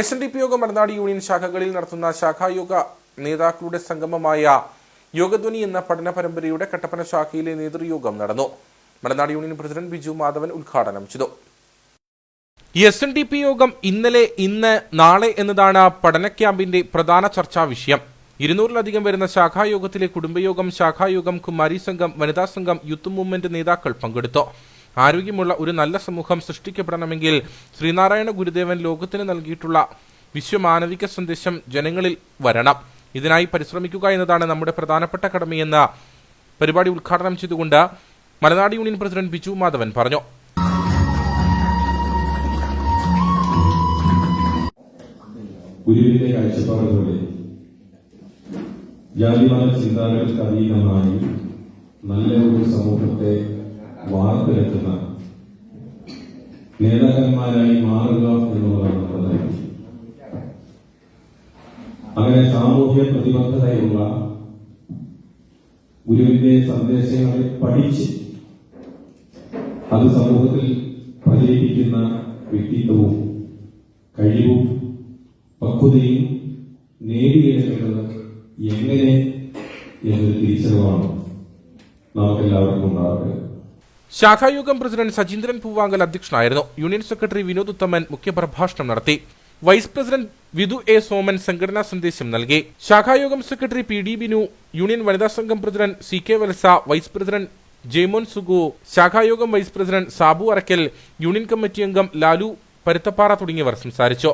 S N D P യോഗം മലനാട് union ശാഖകളിൽ നടത്തുന്ന ശാഖായോഗ നേതാക്കളുടെ സംഗമമായ യോഗധ്വനി എന്ന പഠന പരമ്പരയുടെ കട്ടപ്പന ശാഖയിലെ നേതൃയോഗം നടന്നു. മലനാട് യൂണിയൻ പ്രസിഡന്റ് ബിജു മാധവൻ ഉദ്ഘാടനം ചെയ്തു. എസ് എൻ ഡി പി യോഗം ഇന്നലെ ഇന്ന് നാളെ എന്നതാണ് പഠന ക്യാമ്പിന്റെ പ്രധാന ചർച്ചാ വിഷയം. ഇരുന്നൂറിലധികം വരുന്ന ശാഖായോഗത്തിലെ കുടുംബയോഗം ശാഖായോഗം കുമാരി സംഘം വനിതാ സംഘം യൂത്ത് മൂവ്മെന്റ് നേതാക്കൾ പങ്കെടുത്തു. ആരോഗ്യമുള്ള ഒരു നല്ല സമൂഹം സൃഷ്ടിക്കപ്പെടണമെങ്കിൽ ശ്രീനാരായണ ഗുരുദേവൻ ലോകത്തിന് നൽകിയിട്ടുള്ള വിശ്വമാനവിക സന്ദേശം ജനങ്ങളിൽ വരണം. ഇതിനായി പരിശ്രമിക്കുക എന്നതാണ് നമ്മുടെ പ്രധാനപ്പെട്ട കടമയെന്ന് പരിപാടി ഉദ്ഘാടനം ചെയ്തുകൊണ്ട് മലനാട് യൂണിയൻ പ്രസിഡന്റ് ബിജു മാധവൻ പറഞ്ഞു. ഗുരുവിന്റെ കാഴ്ചപ്പാടുപോലെ ജാതിമത ചിന്താകൾക്ക് അതീതമായി നല്ല ഒരു സമൂഹത്തെ വാർത്തെടുക്കുന്ന നേതാക്കന്മാരായി മാറുക എന്നുള്ളതാണ് അങ്ങനെ സാമൂഹ്യ പ്രതിബദ്ധതയുള്ള ഗുരുവിന്റെ സന്ദേശങ്ങളെ പഠിച്ച് അത് സമൂഹത്തിൽ പ്രചരിപ്പിക്കുന്ന വ്യക്തിത്വവും കഴിവും പക്വതയും നേടിയെടുക്കേണ്ടത് എങ്ങനെ എന്നൊരു തിരിച്ചറിവാണ് നമുക്കെല്ലാവർക്കും ഉണ്ടാവുക ശാഖായോഗം പ്രസിഡന്റ് സജീന്ദ്രൻ പൂവാങ്കൽ അധ്യക്ഷനായിരുന്നു. യൂണിയൻ സെക്രട്ടറി വിനോദ് ഉത്തമൻ മുഖ്യപ്രഭാഷണം നടത്തി. Vice president Vidhu A Soman സംഘടനാ സന്ദേശം നൽകി. ശാഖായോഗം secretary P D Binu union വനിതാ സംഘം president C K Valsa vice president Jaimon Sugu ശാഖായോഗം vice president Sabu Arakkal union committee അംഗം ലാലു പരുത്തപ്പാറ തുടങ്ങിയവർ സംസാരിച്ചു.